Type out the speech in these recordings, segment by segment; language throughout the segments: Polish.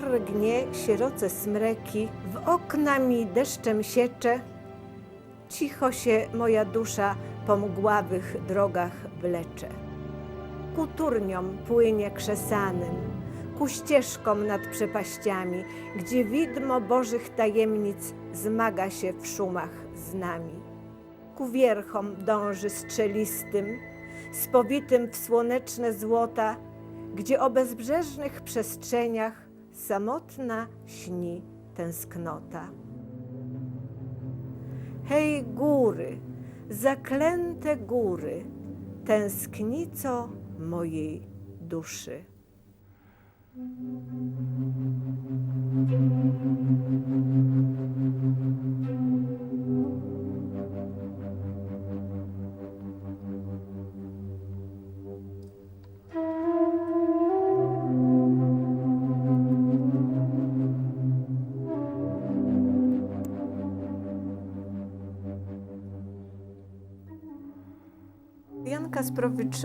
Wiatr gnie sieroce smreki, w okna mi deszczem siecze. Cicho się moja dusza po mgławych drogach wlecze. Ku turniom płynie krzesanym, ku ścieżkom nad przepaściami, gdzie widmo Bożych tajemnic zmaga się w szumach z nami. Ku wierchom dąży strzelistym, spowitym w słoneczne złota, gdzie o bezbrzeżnych przestrzeniach samotna śni tęsknota. Hej góry, zaklęte góry, tęsknico mojej duszy.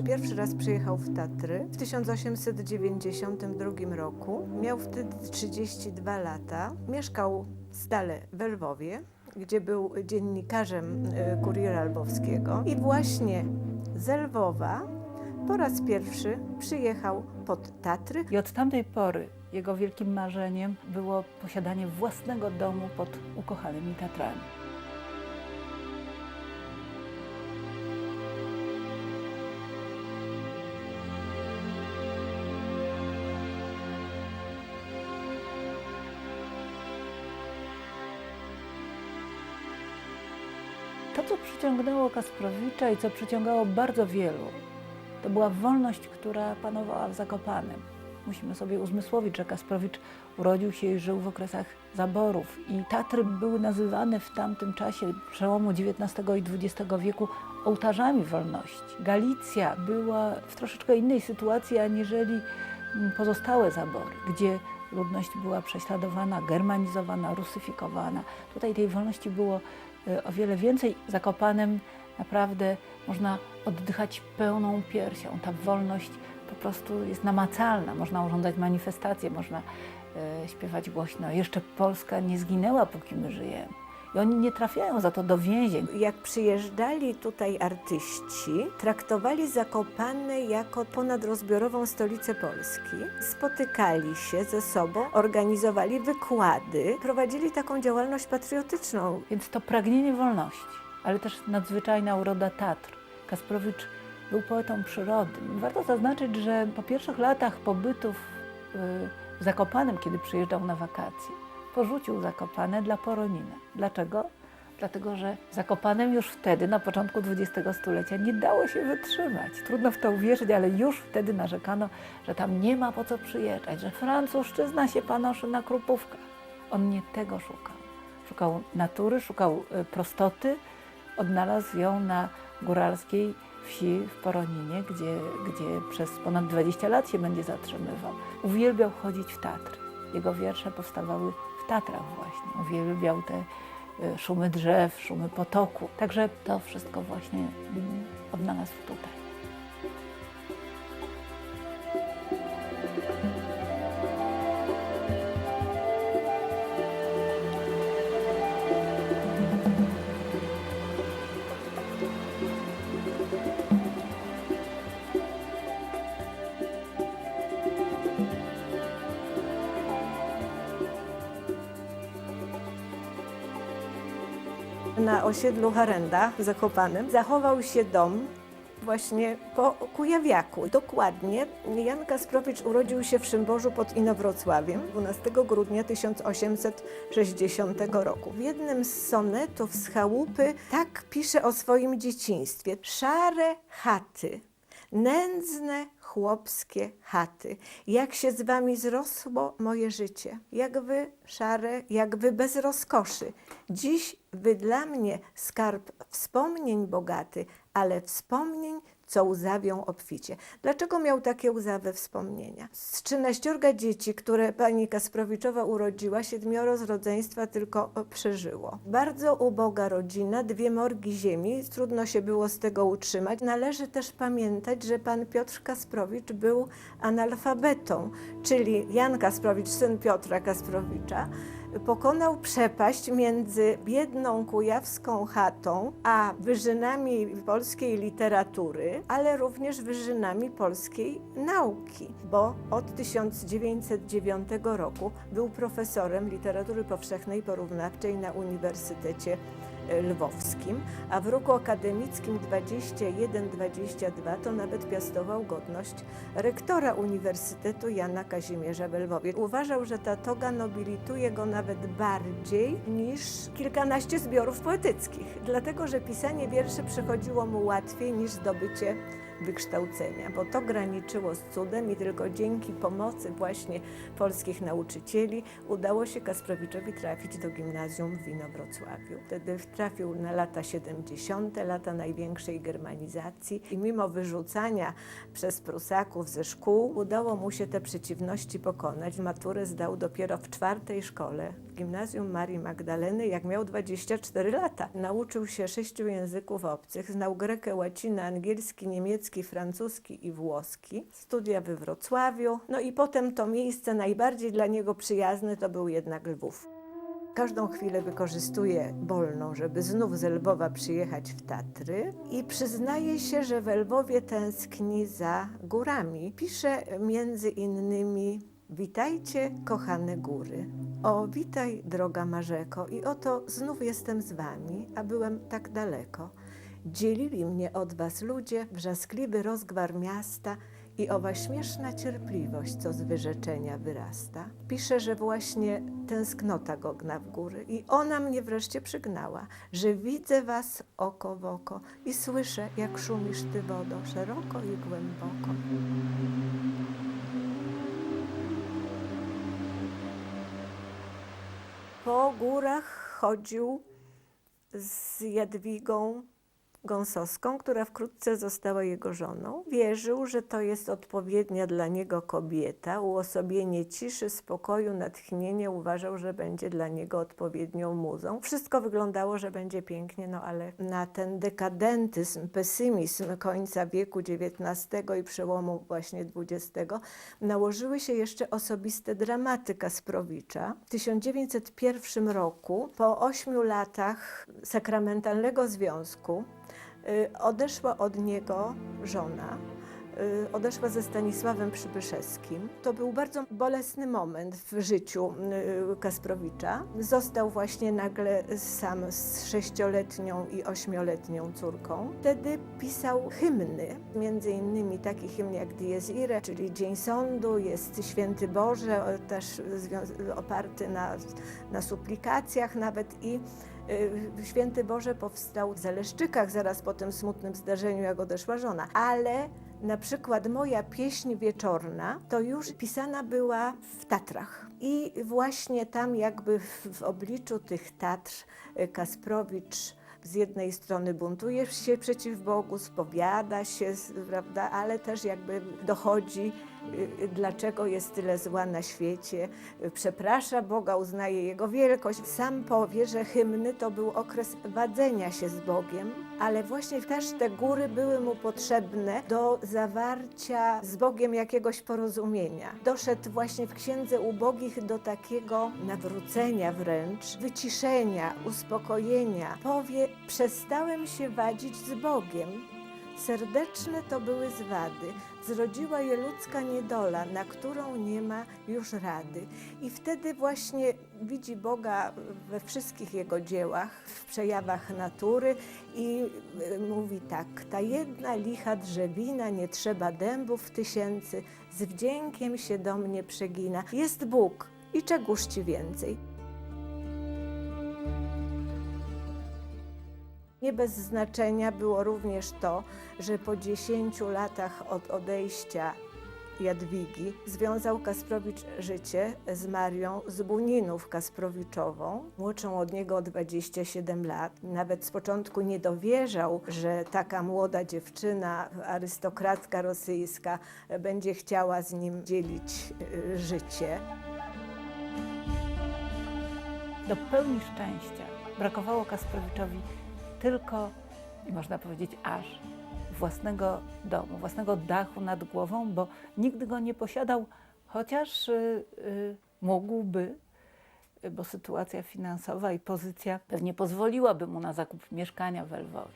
Pierwszy raz przyjechał w Tatry w 1892 roku. Miał wtedy 32 lata. Mieszkał stale w Lwowie, gdzie był dziennikarzem e, Kuriera Lwowskiego. I właśnie z Lwowa po raz pierwszy przyjechał pod Tatry. I od tamtej pory jego wielkim marzeniem było posiadanie własnego domu pod ukochanymi Tatrami. Przyciągnęło Kasprowicza i co przyciągało bardzo wielu, to była wolność, która panowała w Zakopanem. Musimy sobie uzmysłowić, że Kasprowicz urodził się i żył w okresach zaborów i Tatry były nazywane w tamtym czasie, przełomu XIX i XX wieku, ołtarzami wolności. Galicja była w troszeczkę innej sytuacji aniżeli mm, pozostałe zabory, gdzie ludność była prześladowana, germanizowana, rusyfikowana. Tutaj tej wolności było o wiele więcej. Zakopanem naprawdę można oddychać pełną piersią. Ta wolność po prostu jest namacalna. Można urządzać manifestacje, można e, śpiewać głośno. Jeszcze Polska nie zginęła, póki my żyjemy. I oni nie trafiają za to do więzień. Jak przyjeżdżali tutaj artyści, traktowali Zakopane jako ponadrozbiorową stolicę Polski. Spotykali się ze sobą, organizowali wykłady, prowadzili taką działalność patriotyczną. Więc to pragnienie wolności, ale też nadzwyczajna uroda Tatr. Kasprowicz był poetą przyrody. Warto zaznaczyć, że po pierwszych latach pobytu w, w Zakopanem, kiedy przyjeżdżał na wakacje, porzucił Zakopane dla Poronina. Dlaczego? Dlatego, że Zakopanem już wtedy, na początku XX stulecia, nie dało się wytrzymać. Trudno w to uwierzyć, ale już wtedy narzekano, że tam nie ma po co przyjeżdżać, że francuszczyzna się panoszy na krupówkach. On nie tego szukał. Szukał natury, szukał y, prostoty, odnalazł ją na góralskiej wsi w Poroninie, gdzie, gdzie przez ponad 20 lat się będzie zatrzymywał. Uwielbiał chodzić w Tatry. Jego wiersze powstawały Tatrach właśnie. Uwielbiał te y, szumy drzew, szumy potoku. Także to wszystko właśnie odnalazł tutaj. Na osiedlu Harenda w Zakopanem zachował się dom właśnie po Kujawiaku. Dokładnie Jan Kasprowicz urodził się w Szymborzu pod Inowrocławiem 12 grudnia 1860 roku. W jednym z sonetów z chałupy tak pisze o swoim dzieciństwie. Szare chaty, nędzne chłopskie chaty. Jak się z wami zrosło moje życie. Jak wy szare, jak wy bez rozkoszy. Dziś wy dla mnie skarb wspomnień bogaty, ale wspomnień co łzawią obficie. Dlaczego miał takie łzawe wspomnienia? Z 13 dzieci, które pani Kasprowiczowa urodziła, siedmioro z rodzeństwa tylko przeżyło. Bardzo uboga rodzina, dwie morgi ziemi, trudno się było z tego utrzymać. Należy też pamiętać, że pan Piotr Kasprowicz był analfabetą, czyli Jan Kasprowicz, syn Piotra Kasprowicza, pokonał przepaść między biedną kujawską chatą, a wyżynami polskiej literatury, ale również wyżynami polskiej nauki, bo od 1909 roku był profesorem literatury powszechnej porównawczej na Uniwersytecie Lwowskim, a w roku akademickim 21-22 to nawet piastował godność rektora Uniwersytetu Jana Kazimierza w Lwowie. Uważał, że ta toga nobilituje go nawet bardziej niż kilkanaście zbiorów poetyckich, dlatego że pisanie wierszy przychodziło mu łatwiej niż zdobycie wykształcenia, bo to graniczyło z cudem i tylko dzięki pomocy właśnie polskich nauczycieli udało się Kasprowiczowi trafić do gimnazjum w Inowrocławiu. Wtedy trafił na lata 70., lata największej germanizacji i mimo wyrzucania przez Prusaków ze szkół udało mu się te przeciwności pokonać. Maturę zdał dopiero w czwartej szkole gimnazjum Marii Magdaleny, jak miał 24 lata. Nauczył się sześciu języków obcych, znał grekę, łacinę, angielski, niemiecki, francuski i włoski. Studia we Wrocławiu. No i potem to miejsce najbardziej dla niego przyjazne to był jednak Lwów. Każdą chwilę wykorzystuje Bolną, żeby znów z Lwowa przyjechać w Tatry i przyznaje się, że w Lwowie tęskni za górami. Pisze między innymi Witajcie, kochane góry. O, witaj, droga Marzeko, i oto znów jestem z wami, a byłem tak daleko. Dzielili mnie od was ludzie, wrzaskliwy rozgwar miasta i owa śmieszna cierpliwość, co z wyrzeczenia wyrasta. Pisze, że właśnie tęsknota go gna w góry i ona mnie wreszcie przygnała, że widzę was oko w oko i słyszę, jak szumisz ty wodo, szeroko i głęboko. Po górach chodził z Jadwigą Gąsowską, która wkrótce została jego żoną. Wierzył, że to jest odpowiednia dla niego kobieta, uosobienie ciszy, spokoju, natchnienia. Uważał, że będzie dla niego odpowiednią muzą. Wszystko wyglądało, że będzie pięknie, no ale na ten dekadentyzm, pesymizm końca wieku XIX i przełomu właśnie XX nałożyły się jeszcze osobiste dramaty Kasprowicza. W 1901 roku, po ośmiu latach sakramentalnego związku, odeszła od niego żona. y, Odeszła ze Stanisławem Przybyszewskim. To był bardzo bolesny moment w życiu y, Kasprowicza. Został właśnie nagle sam z sześcioletnią i ośmioletnią córką. Wtedy pisał hymny, między innymi taki hymn jak Dies Irae, czyli Dzień Sądu, jest Święty Boże, też oparty na, na suplikacjach nawet i Y, Święty Boże powstał w Zaleszczykach zaraz po tym smutnym zdarzeniu, jak odeszła żona. Ale na przykład moja pieśń wieczorna to już pisana była w Tatrach. I właśnie tam jakby w, obliczu tych Tatr y, Kasprowicz z jednej strony buntuje się przeciw Bogu, spowiada się, prawda, ale też jakby dochodzi, y, y, dlaczego jest tyle zła na świecie, y, przeprasza Boga, uznaje Jego wielkość. Sam powie, że hymny to był okres wadzenia się z Bogiem, ale właśnie też te góry były mu potrzebne do zawarcia z Bogiem jakiegoś porozumienia. Doszedł właśnie w Księdze Ubogich do takiego nawrócenia wręcz, wyciszenia, uspokojenia. Powie, przestałem się wadzić z Bogiem. Serdeczne to były zwady, zrodziła je ludzka niedola, na którą nie ma już rady. I wtedy właśnie widzi Boga we wszystkich jego dziełach, w przejawach natury i y, mówi tak, ta jedna licha drzewina, nie trzeba dębów tysięcy, z wdziękiem się do mnie przegina. Jest Bóg i czegoż ci więcej. Nie bez znaczenia było również to, że po 10 latach od odejścia Jadwigi związał Kasprowicz życie z Marią z Buninów Kasprowiczową, młodszą od niego o 27 lat. Nawet z początku nie dowierzał, że taka młoda dziewczyna, arystokratka rosyjska, będzie chciała z nim dzielić y, życie. Do pełni szczęścia brakowało Kasprowiczowi tylko, i można powiedzieć aż, własnego domu, własnego dachu nad głową, bo nigdy go nie posiadał, chociaż y, y, mógłby, bo sytuacja finansowa i pozycja pewnie pozwoliłaby mu na zakup mieszkania w Lwowie.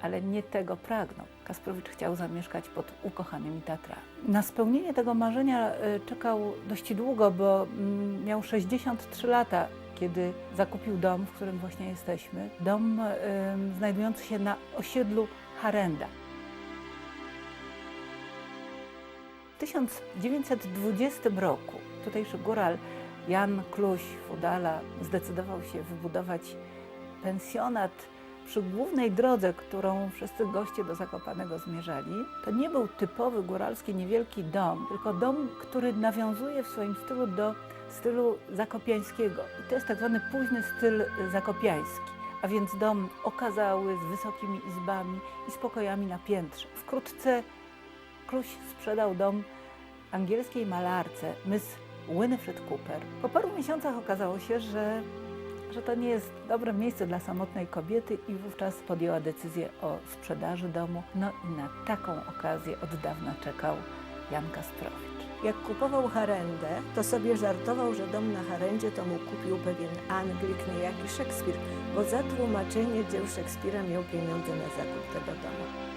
Ale nie tego pragnął. Kasprowicz chciał zamieszkać pod ukochanymi Tatrami. Na spełnienie tego marzenia y, czekał dość długo, bo mm, miał 63 lata, kiedy zakupił dom, w którym właśnie jesteśmy. Dom y, znajdujący się na osiedlu Harenda. W 1920 roku tutejszy góral Jan Kluś Fudala zdecydował się wybudować pensjonat przy głównej drodze, którą wszyscy goście do Zakopanego zmierzali. To nie był typowy góralski niewielki dom, tylko dom, który nawiązuje w swoim stylu do stylu zakopiańskiego. I to jest tak zwany późny styl zakopiański, a więc dom okazały z wysokimi izbami i z pokojami na piętrze. Wkrótce Kluś sprzedał dom angielskiej malarce Miss Winifred Cooper. Po paru miesiącach okazało się, że, że to nie jest dobre miejsce dla samotnej kobiety i wówczas podjęła decyzję o sprzedaży domu. No i na taką okazję od dawna czekał Jan Kasprowicz. Jak kupował harendę, to sobie żartował, że dom na harendzie to mu kupił pewien Anglik, niejaki Szekspir, bo za tłumaczenie dzieł Szekspira miał pieniądze na zakup tego domu.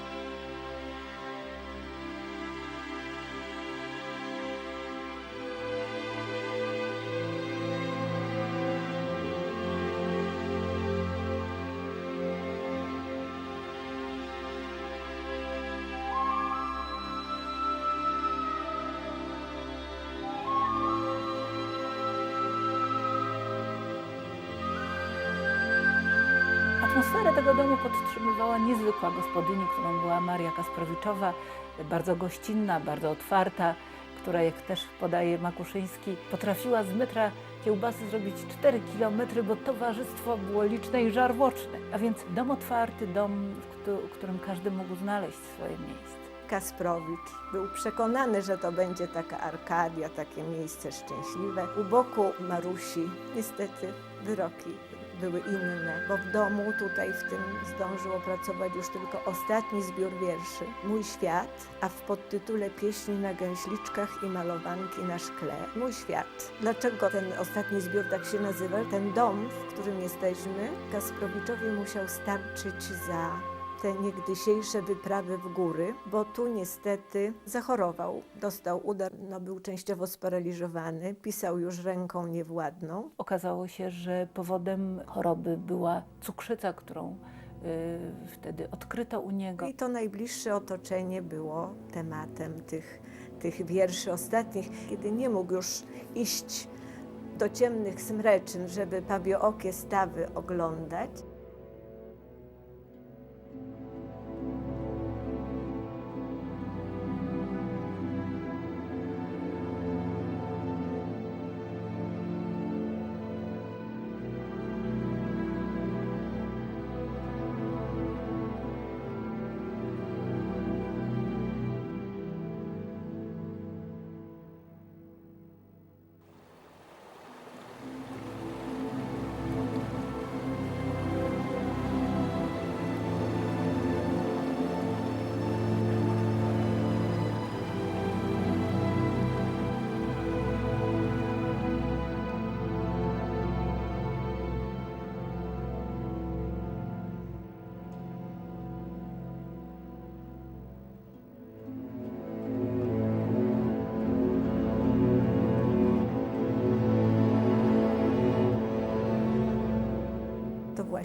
Atmosferę tego domu podtrzymywała niezwykła gospodyni, którą była Maria Kasprowiczowa, bardzo gościnna, bardzo otwarta, która, jak też podaje Makuszyński, potrafiła z metra kiełbasy zrobić 4 kilometry, bo towarzystwo było liczne i żarłoczne. A więc dom otwarty, dom, w któ- w którym każdy mógł znaleźć swoje miejsce. Kasprowicz był przekonany, że to będzie taka Arkadia, takie miejsce szczęśliwe. U boku Marusi niestety wyroki były inne, bo w domu tutaj w tym zdążył opracować już tylko ostatni zbiór wierszy Mój świat, a w podtytule Pieśni na gęśliczkach i malowanki na szkle. Mój świat. Dlaczego ten ostatni zbiór tak się nazywa? Ten dom, w którym jesteśmy, Kasprowiczowi musiał starczyć za te niegdysiejsze wyprawy w góry, bo tu niestety zachorował. Dostał udar, no był częściowo sparaliżowany, pisał już ręką niewładną. Okazało się, że powodem choroby była cukrzyca, którą y, wtedy odkryto u niego. I to najbliższe otoczenie było tematem tych, tych wierszy ostatnich, kiedy nie mógł już iść do ciemnych smreczyn, żeby pabiookie stawy oglądać.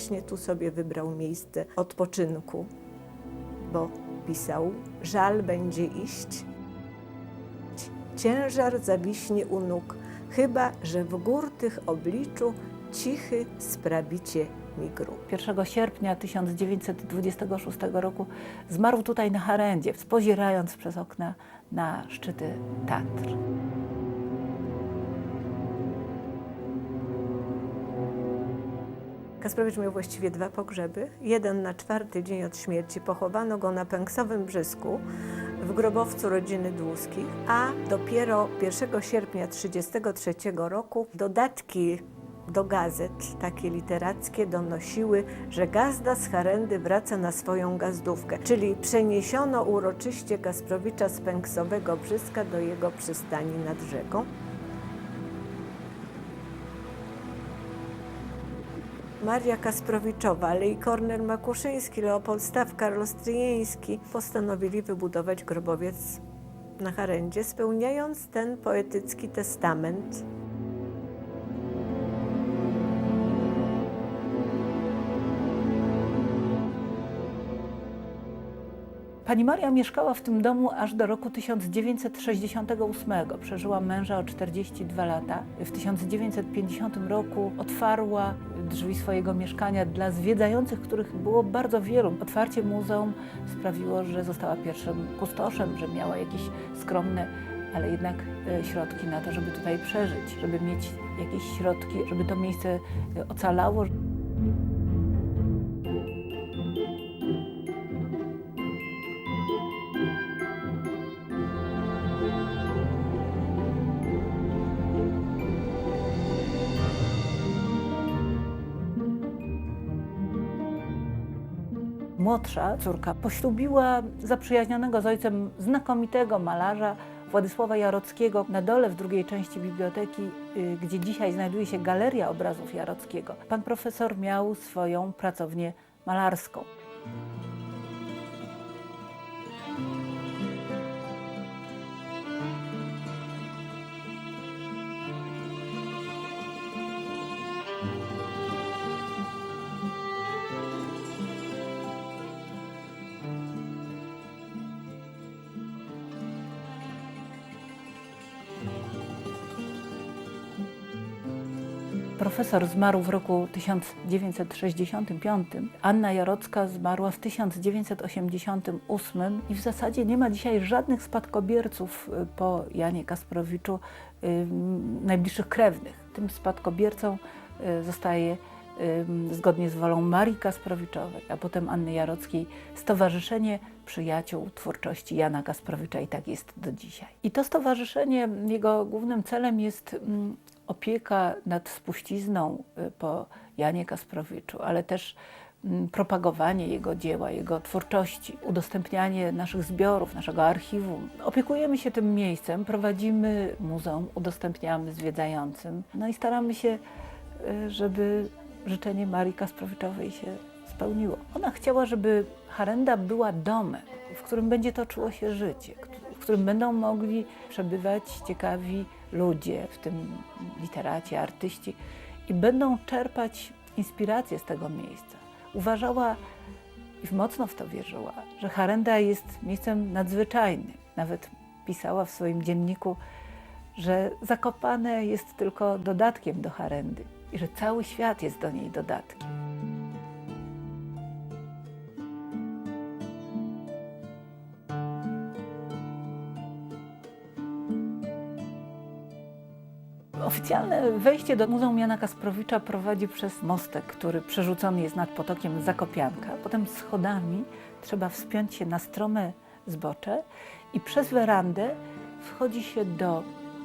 Właśnie tu sobie wybrał miejsce odpoczynku, bo pisał: Żal będzie iść, ciężar zawiśnie u nóg, chyba że w gór tych obliczu cichy sprawicie mi grób. 1 sierpnia 1926 roku zmarł tutaj na Harendzie, spozierając przez okna na szczyty Tatr. Kasprowicz miał właściwie dwa pogrzeby. Jeden na czwarty dzień od śmierci pochowano go na Pęksowym Brzysku w grobowcu rodziny Dłuskich, a dopiero 1 sierpnia 1933 roku dodatki do gazet, takie literackie, donosiły, że gazda z Harendy wraca na swoją gazdówkę, czyli przeniesiono uroczyście Kasprowicza z Pęksowego Brzyska do jego przystani nad rzeką. Maria Kasprowiczowa, ale i Kornel Makuszyński, Leopold Staw, Karol Stryjeński postanowili wybudować grobowiec na Harendzie, spełniając ten poetycki testament. Pani Maria mieszkała w tym domu aż do roku 1968. Przeżyła męża o 42 lata. W 1950 roku otwarła drzwi swojego mieszkania dla zwiedzających, których było bardzo wielu. Otwarcie muzeum sprawiło, że została pierwszym kustoszem, że miała jakieś skromne, ale jednak e, środki na to, żeby tutaj przeżyć, żeby mieć jakieś środki, żeby to miejsce e, ocalało. Młodsza córka poślubiła zaprzyjaźnionego z ojcem znakomitego malarza Władysława Jarockiego. Na dole w drugiej części biblioteki, y, gdzie dzisiaj znajduje się galeria obrazów Jarockiego, pan profesor miał swoją pracownię malarską. Profesor zmarł w roku 1965. Anna Jarocka zmarła w 1988 i w zasadzie nie ma dzisiaj żadnych spadkobierców y, po Janie Kasprowiczu, y, najbliższych krewnych. Tym spadkobiercą y, zostaje zgodnie z wolą Marii Kasprowiczowej, a potem Anny Jarockiej, Stowarzyszenie Przyjaciół Twórczości Jana Kasprowicza i tak jest do dzisiaj. I to stowarzyszenie, jego głównym celem jest opieka nad spuścizną y, po Janie Kasprowiczu, ale też mm, propagowanie jego dzieła, jego twórczości, udostępnianie naszych zbiorów, naszego archiwum. Opiekujemy się tym miejscem, prowadzimy muzeum, udostępniamy zwiedzającym, no i staramy się, y, żeby życzenie Marii Kasprowiczowej się spełniło. Ona chciała, żeby Harenda była domem, w którym będzie toczyło się życie, w którym będą mogli przebywać ciekawi ludzie, w tym literaci, artyści, i będą czerpać inspirację z tego miejsca. Uważała i mocno w to wierzyła, że Harenda jest miejscem nadzwyczajnym. Nawet pisała w swoim dzienniku, że Zakopane jest tylko dodatkiem do Harendy i że cały świat jest do niej dodatkiem. Oficjalne wejście do Muzeum Jana Kasprowicza prowadzi przez mostek, który przerzucony jest nad potokiem Zakopianka. Potem schodami trzeba wspiąć się na strome zbocze i przez werandę wchodzi się do,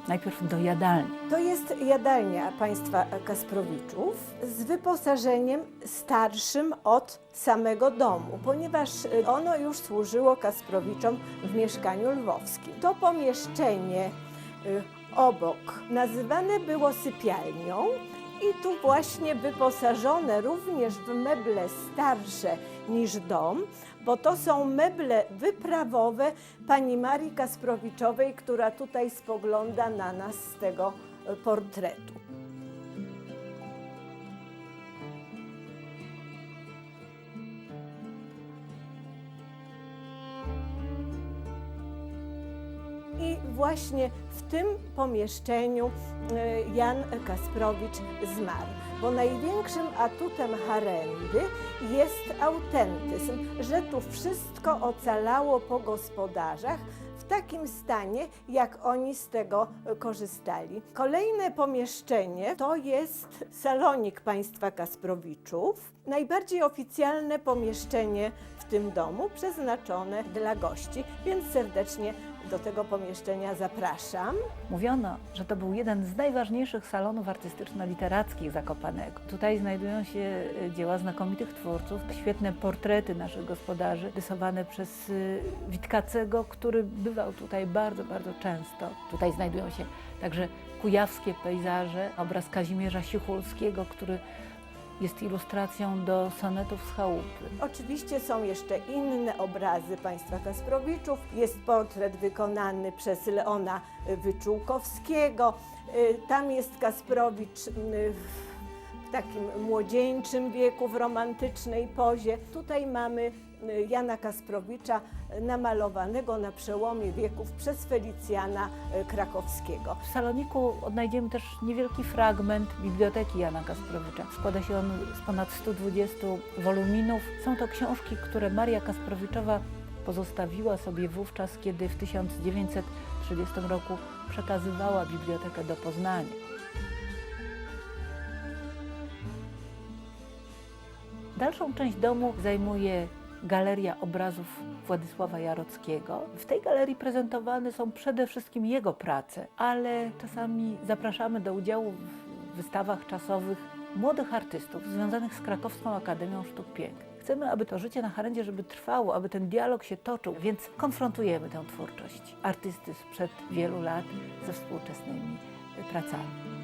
najpierw do jadalni. To jest jadalnia państwa Kasprowiczów z wyposażeniem starszym od samego domu, ponieważ ono już służyło Kasprowiczom w mieszkaniu lwowskim. To pomieszczenie y, obok nazywane było sypialnią i tu właśnie wyposażone również w meble starsze niż dom, bo to są meble wyprawowe pani Marii Kasprowiczowej, która tutaj spogląda na nas z tego portretu. Właśnie w tym pomieszczeniu e, Jan Kasprowicz zmarł. Bo największym atutem harendy jest autentyzm, że tu wszystko ocalało po gospodarzach w takim stanie, jak oni z tego korzystali. Kolejne pomieszczenie to jest salonik państwa Kasprowiczów. Najbardziej oficjalne pomieszczenie w tym domu, przeznaczone dla gości, więc serdecznie do tego pomieszczenia zapraszam. Mówiono, że to był jeden z najważniejszych salonów artystyczno-literackich Zakopanego. Tutaj znajdują się e, dzieła znakomitych twórców, świetne portrety naszych gospodarzy, rysowane przez y, Witkacego, który bywał tutaj bardzo, bardzo często. Tutaj znajdują się także kujawskie pejzaże, obraz Kazimierza Sichulskiego, który jest ilustracją do sonetów z chałupy. Oczywiście są jeszcze inne obrazy państwa Kasprowiczów. Jest portret wykonany przez Leona Wyczółkowskiego. Y, Tam jest Kasprowicz y, w takim młodzieńczym wieku, w romantycznej pozie. Tutaj mamy Jana Kasprowicza namalowanego na przełomie wieków przez Felicjana y, Krakowskiego. W saloniku odnajdziemy też niewielki fragment Biblioteki Jana Kasprowicza. Składa się on z ponad 120 woluminów. Są to książki, które Maria Kasprowiczowa pozostawiła sobie wówczas, kiedy w 1930 roku przekazywała bibliotekę do Poznania. Dalszą część domu zajmuje Galeria Obrazów Władysława Jarockiego. W tej galerii prezentowane są przede wszystkim jego prace, ale czasami zapraszamy do udziału w wystawach czasowych młodych artystów związanych z Krakowską Akademią Sztuk Pięknych. Chcemy, aby to życie na Harendzie, żeby trwało, aby ten dialog się toczył, więc konfrontujemy tę twórczość artysty sprzed wielu lat ze współczesnymi pracami.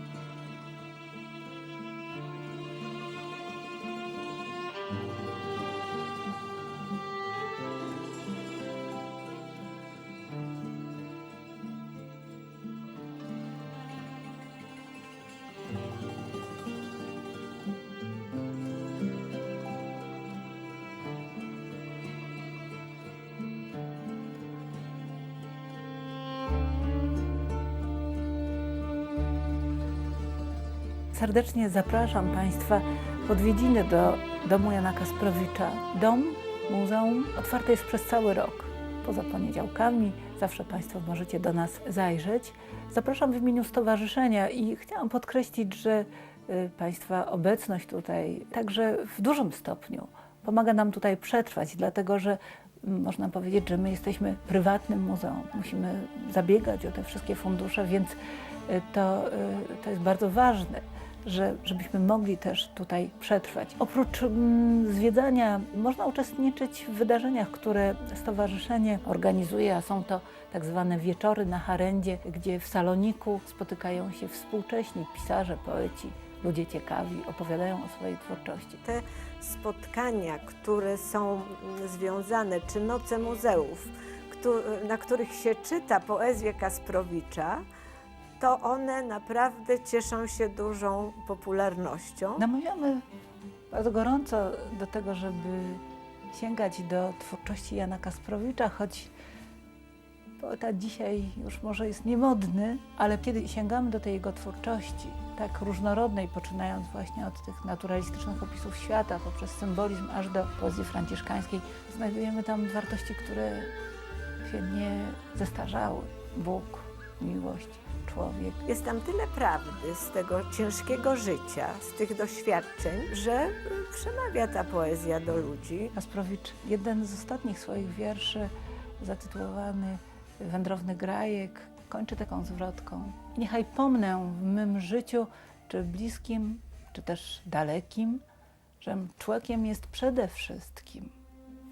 Serdecznie zapraszam Państwa w odwiedziny do domu Jana Kasprowicza. Dom, muzeum otwarte jest przez cały rok. Poza poniedziałkami zawsze Państwo możecie do nas zajrzeć. Zapraszam w imieniu stowarzyszenia i chciałam podkreślić, że y, Państwa obecność tutaj także w dużym stopniu pomaga nam tutaj przetrwać, dlatego że mm, można powiedzieć, że my jesteśmy prywatnym muzeum. Musimy zabiegać o te wszystkie fundusze, więc y, to, y, to jest bardzo ważne, że, żebyśmy mogli też tutaj przetrwać. Oprócz mm, zwiedzania można uczestniczyć w wydarzeniach, które stowarzyszenie organizuje, a są to tak zwane wieczory na Harendzie, gdzie w saloniku spotykają się współcześni pisarze, poeci, ludzie ciekawi, opowiadają o swojej twórczości. te spotkania, które są mm, związane, czy noce muzeów, na których się czyta poezję Kasprowicza, to one naprawdę cieszą się dużą popularnością. Namawiamy bardzo gorąco do tego, żeby sięgać do twórczości Jana Kasprowicza, choć poeta dzisiaj już może jest niemodny, ale kiedy sięgamy do tej jego twórczości, tak różnorodnej, poczynając właśnie od tych naturalistycznych opisów świata, poprzez symbolizm, aż do poezji franciszkańskiej, znajdujemy tam wartości, które się nie zestarzały. Bóg, miłość, człowiek. Jest tam tyle prawdy z tego ciężkiego życia, z tych doświadczeń, że przemawia ta poezja do ludzi. Kasprowicz, jeden z ostatnich swoich wierszy, zatytułowany Wędrowny grajek, kończy taką zwrotką. Niechaj pomnę w mym życiu, czy bliskim, czy też dalekim, żem człowiekiem jest przede wszystkim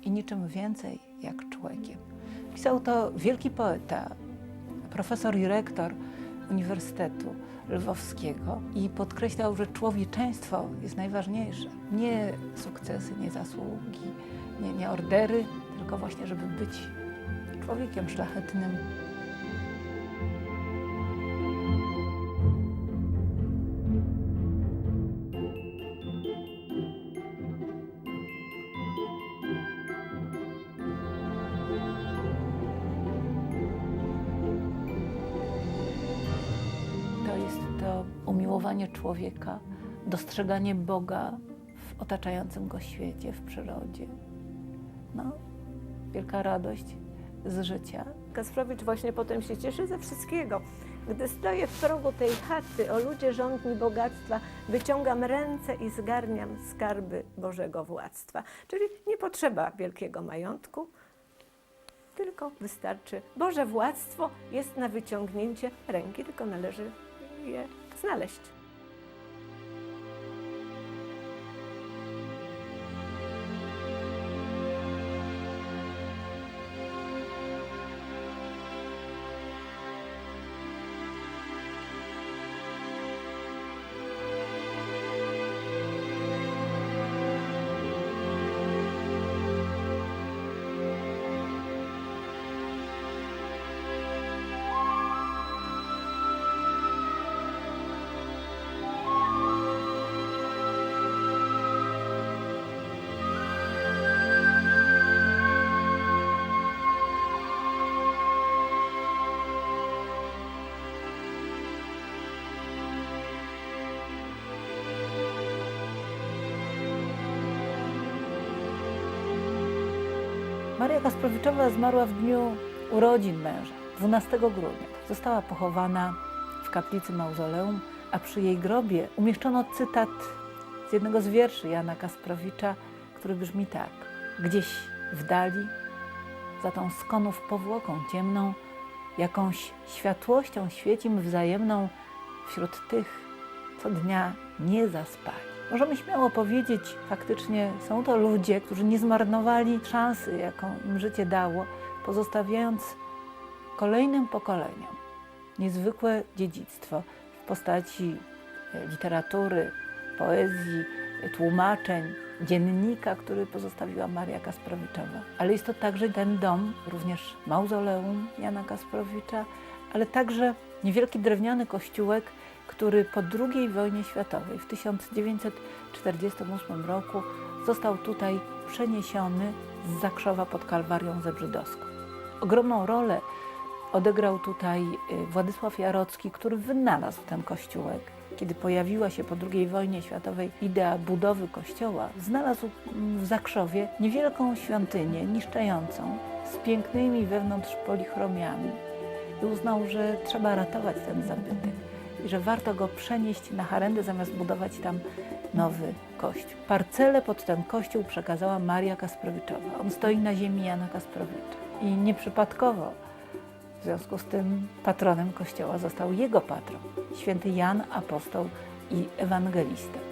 i niczym więcej jak człowiekiem. Pisał to wielki poeta, profesor i rektor Uniwersytetu Lwowskiego i podkreślał, że człowieczeństwo jest najważniejsze. Nie sukcesy, nie zasługi, nie, nie ordery, tylko właśnie, żeby być człowiekiem szlachetnym. Umiłowanie człowieka, dostrzeganie Boga w otaczającym go świecie, w przyrodzie. No, wielka radość z życia Kasprowicz właśnie potem się cieszy ze wszystkiego. Gdy stoję w progu tej chaty, o ludzie rządni bogactwa, wyciągam ręce i zgarniam skarby Bożego władztwa. Czyli nie potrzeba wielkiego majątku, tylko wystarczy. Boże władztwo jest na wyciągnięcie ręki, tylko należy je znaleźć. Maria Kasprowiczowa zmarła w dniu urodzin męża, 12 grudnia. Została pochowana w kaplicy mauzoleum, a przy jej grobie umieszczono cytat z jednego z wierszy Jana Kasprowicza, który brzmi tak. Gdzieś w dali, za tą skonów powłoką ciemną, jakąś światłością świecim wzajemną wśród tych, co dnia nie zaspali. Możemy śmiało powiedzieć, faktycznie są to ludzie, którzy nie zmarnowali szansy, jaką im życie dało, pozostawiając kolejnym pokoleniom niezwykłe dziedzictwo w postaci e, literatury, poezji, e, tłumaczeń, dziennika, który pozostawiła Maria Kasprowiczowa. Ale jest to także ten dom, również mauzoleum Jana Kasprowicza, ale także niewielki drewniany kościółek, który po II wojnie światowej w 1948 roku został tutaj przeniesiony z Zakrzowa pod Kalwarią Zebrzydowską. Ogromną rolę odegrał tutaj y, Władysław Jarocki, który wynalazł ten kościółek. Kiedy pojawiła się po II wojnie światowej idea budowy kościoła, znalazł mm, w Zakrzowie niewielką świątynię niszczejącą z pięknymi wewnątrz polichromiami i uznał, że trzeba ratować ten zabytek i że warto go przenieść na Harendę, zamiast budować tam nowy kościół. Parcelę pod ten kościół przekazała Maria Kasprowiczowa. On stoi na ziemi Jana Kasprowicza. I nieprzypadkowo w związku z tym patronem kościoła został jego patron, święty Jan Apostoł i Ewangelista.